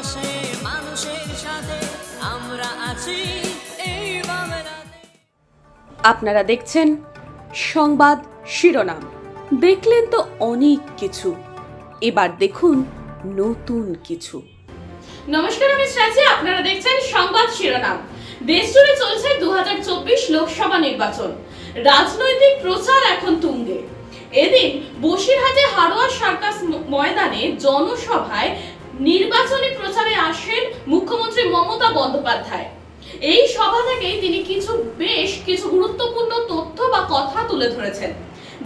পাশে মানুষের সাথে আমরা আছি। এই আপনারা দেখছেন সংবাদ শিরোনাম। দেখলেন তো অনেক কিছু। এবার দেখুন নতুন কিছু। নমস্কার আমি শ্রাচি আপনারা দেখছেন সংবাদ শিরোনাম। দেশ জুড়ে চলছে দু হাজার চব্বিশ লোকসভা নির্বাচন। রাজনৈতিক প্রচার এখন তুঙ্গে। এদিন বসিরহাটে হারোয়া সার্কাস ময়দানে জনসভায় নির্বাচনী প্রচারে আসেন মুখ্যমন্ত্রী মমতা বন্দ্যোপাধ্যায়। এই সভা থেকেই তিনি কিছু বেশ কিছু গুরুত্বপূর্ণ তথ্য বা কথা তুলে ধরেছেন।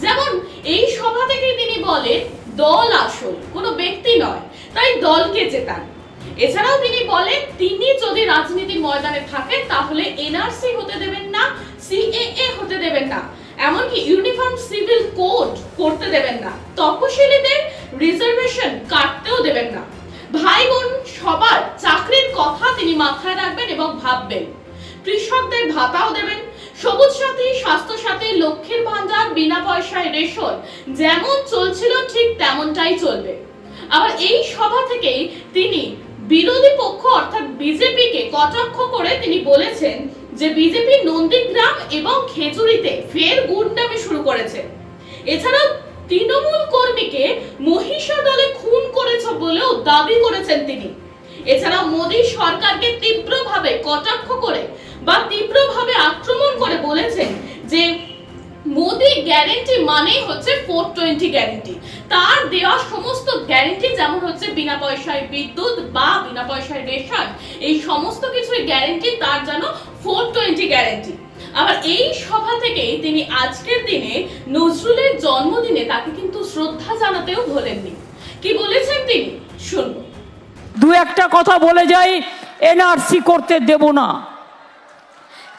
যেমন, এই সভা থেকেই তিনি বলেন, দল আসল কোনো ব্যক্তি নয়, তাই দলকে জেতান। এছাড়াও তিনি বলেন, তিনি যদি রাজনীতির ময়দানে থাকেন, তাহলে এনআরসি হতে দেবেন না, সিএএ হতে দেবেন না, এমনকি ইউনিফর্ম সিভিল কোড করতে দেবেন না, তপশিলীদের রিজার্ভেশন কাটতেও দেবেন না। ভাই বোন সবার চাকরির কথা তিনি মাথায় রাখবেন এবং ভাববেন। কৃষকদের ভাতাও দেবেন। সবুজ সাথী, স্বাস্থ্য সাথী, লক্ষ্মীর ভান্ডার, বিনা পয়সায় রেশন, যেমন চলছিল ঠিক তেমনটাই চলবে। আবার এই সভা থেকেই তিনি বিরোধী পক্ষ অর্থাৎ বিজেপিকে কটাক্ষ করে তিনি বলেছেন যে বিজেপি নন্দীগ্রাম এবং খেজুরিতে ফের গুন্ডামি শুরু করেছে। এছাড়াও তৃণমূল কর্মীকে মহিষা দলে খুন করেছে বলেও দাবি করেছেন তিনি। এছাড়াও মোদী সরকারকে তীব্রভাবে কটাক্ষ করে বা তীব্রভাবে আক্রমণ করে বলেছেন যে মোদি গ্যারেন্টি মানেই হচ্ছে ফোর টোয়েন্টি গ্যারেন্টি তার দেওয়া সমস্ত গ্যারেন্টি যেমন হচ্ছে বিনা পয়সায় বিদ্যুৎ বা বিনা পয়সায় রেশন, এই সমস্ত কিছুর গ্যারেন্টি তার যেন ফোর টোয়েন্টি গ্যারেন্টি আবার এই সভা থেকেই তিনি আজকের দিনে নজরুলের জন্মদিনে তাকে কিন্তু শ্রদ্ধা জানাতেও ভোলেননি। কি বলেছেন তিনি? শুনব। দু একটা কথা বলে যাই এনআরসি করতে দেব না।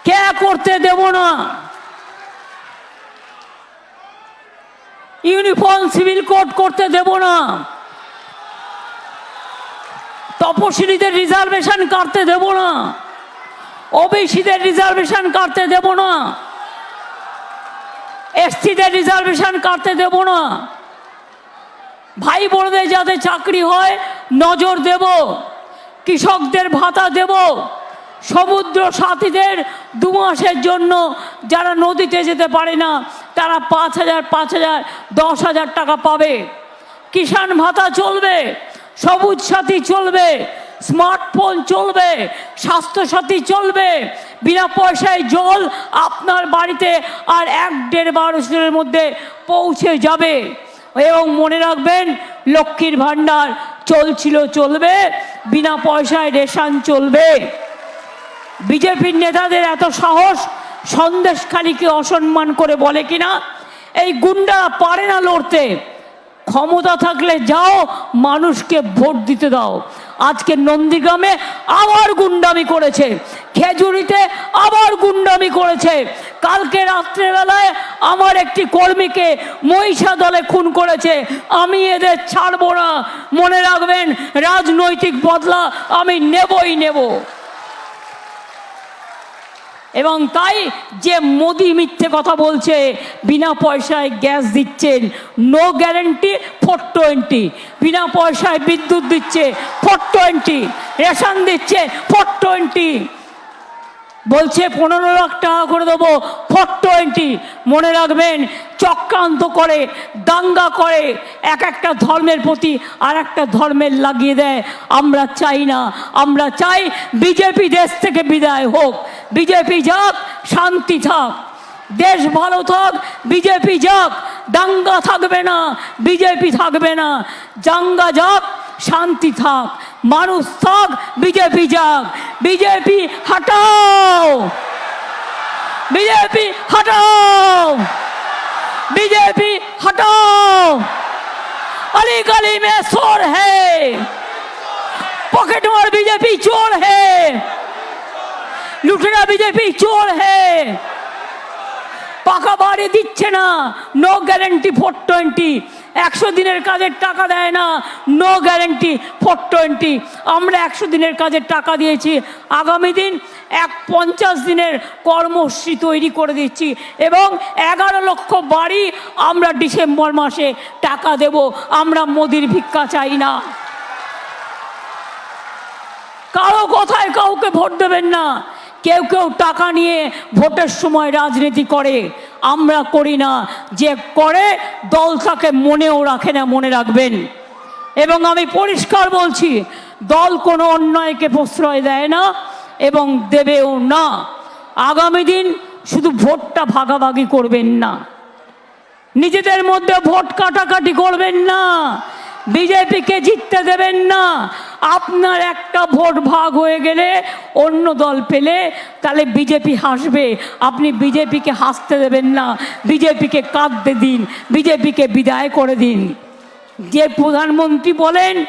কে করতে দেব না? ইউনিফর্ম সিভিল কোড করতে দেব না। তপশিলীদের রিজার্ভেশন কাটতে দেব না। ওবিসিদের রিজার্ভেশন কাটতে দেব না। এসটিদের রিজার্ভেশন কাটতে দেব না। ভাই বোনদের যাতে চাকরি হয়, নজর দেব। কৃষকদের ভাতা দেব। সমুদ্র সাথীদের দু মাসের জন্য যারা নদীতে যেতে পারে না, তারা পাঁচ হাজার পাঁচ হাজার, দশ হাজার টাকা পাবে। কিষাণ ভাতা চলবে, সবুজ সাথী চলবে স্মার্টফোন চলবে, স্বাস্থ্যসাথী চলবে, বিনা পয়সায় জল আপনার বাড়িতে আর এক দেড় বারোশোর মধ্যে পৌঁছে যাবে। এবং মনে রাখবেন, লক্ষ্মীর ভাণ্ডার চলছিল চলবে, বিনা পয়সায় রেশন চলবে। বিজেপির নেতাদের এত সাহস, সন্দেশখালীকে অসম্মান করে বলে কিনা? এই গুন্ডারা পারে না লড়তে। ক্ষমতা থাকলে যাও, মানুষকে ভোট দিতে দাও। আজকে নন্দীগ্রামে আবার গুন্ডামি করেছে। খেজুরিতে আবার গুন্ডামি করেছে। কালকে রাত্রেবেলায় আমার একটি কর্মীকে মহিষা দলে খুন করেছে। আমি এদের ছাড়বো না। মনে রাখবেন, রাজনৈতিক বদলা আমি নেবই নেব। এবং তাই যে মোদি মিথ্যে কথা বলছে, বিনা পয়সায় গ্যাস দিচ্ছেন নো গ্যারেন্টি ফোর টোয়েন্টি বিনা পয়সায় বিদ্যুৎ দিচ্ছে ফোর টোয়েন্টি রেশন দিচ্ছে ফোর টোয়েন্টি বলছে পনেরো লাখ টাকা করে দেবো ফোর টোয়েন্টি মনে রাখবেন চক্রান্ত করে, দাঙ্গা করে, এক একটা ধর্মের প্রতি আর একটা ধর্মের লাগিয়ে দেয়। আমরা চাই না, আমরা চাই বিজেপি দেশ থেকে বিদায় হোক। বিজেপি যাক, শান্তি থাক। দেশ ভালো থাক, বিজেপি যাক, দাঙ্গা থাকবে না, বিজেপি থাকবে না। জাঙ্গা যাক, শান্তি থাক। মানুষ থাক, বিজেপি যাক। বিজেপি, হটাও! বিজেপি, হটাও! बीजेपी हटाओ अली गली में शोर है पॉकेट मार बीजेपी चोर है लुटना बीजेपी चोर है पाका बाड़ी दिखे ना नो ग्यारंटी फोर ट्वेंटी একশো দিনের কাজের টাকা দেয় না নো গ্যারেন্টি ফোর টোয়েন্টি আমরা একশো দিনের কাজের টাকা দিয়েছি, আগামী দিন এক পঞ্চাশ দিনের কর্মসূচি তৈরি করে দিচ্ছি এবং এগারো লক্ষ বাড়ি আমরা ডিসেম্বর মাসে টাকা দেব, আমরা মোদির ভিক্ষা চাই না। কারও কথায় কাউকে ভোট দেবেন না, কেউ কেউ টাকা নিয়ে ভোটের সময় রাজনীতি করে। আমরা করি না। যে করে, দল তাকে মনেও রাখে না, মনে রাখবেন। এবং আমি পরিষ্কার বলছি, দল কোনো অন্যায়কে প্রশ্রয় দেয় না এবং দেবেও না। আগামী দিন শুধু ভোটটা ভাগাভাগি করবেন না। নিজেদের মধ্যে ভোট কাটাকাটি করবেন না। বিজেপিকে জিততে দেবেন না। আপনার একটা ভোট ভাগ হয়ে গেলে অন্য দল পেলে তাহলে বিজেপি হাসবে। আপনি বিজেপিকে হাসতে দেবেন না, বিজেপিকে কাঁদতে দিন, বিজেপিকে বিদায় করে দিন। যে প্রধানমন্ত্রী বলেন,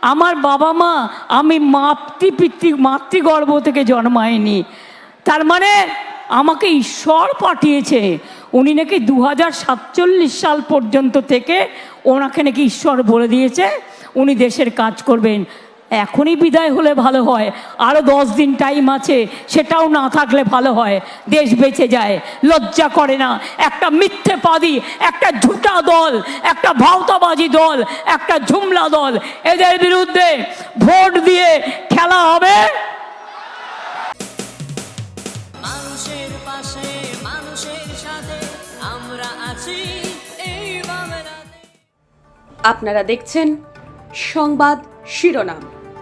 আমার বাবা মা, আমি মাতৃপিতৃ, মাতৃগর্ভ থেকে জন্মায়নি। তার মানে আমাকে ঈশ্বর পাঠিয়েছে। উনি নাকি দু সাল পর্যন্ত থেকে ওনাকে নাকি ঈশ্বর বলে দিয়েছে। উনি দেশের কাজ করবেন। এখনই বিদায় হলে ভালো হয়। আরও দশ দিন টাইম আছে সেটাও না থাকলে ভালো হয়। দেশ বেঁচে যায় লজ্জা করে না। একটা মিথ্যে পাদি একটা ঝুটা দল একটা ভাওতাবাজি দল একটা ঝুমলা দল এদের বিরুদ্ধে ভোট দিয়ে খেলা হবে। মানুষের পাশে মানুষের সাথে আমরা আছি। আপনারা দেখছেন সংবাদ শিরোনাম।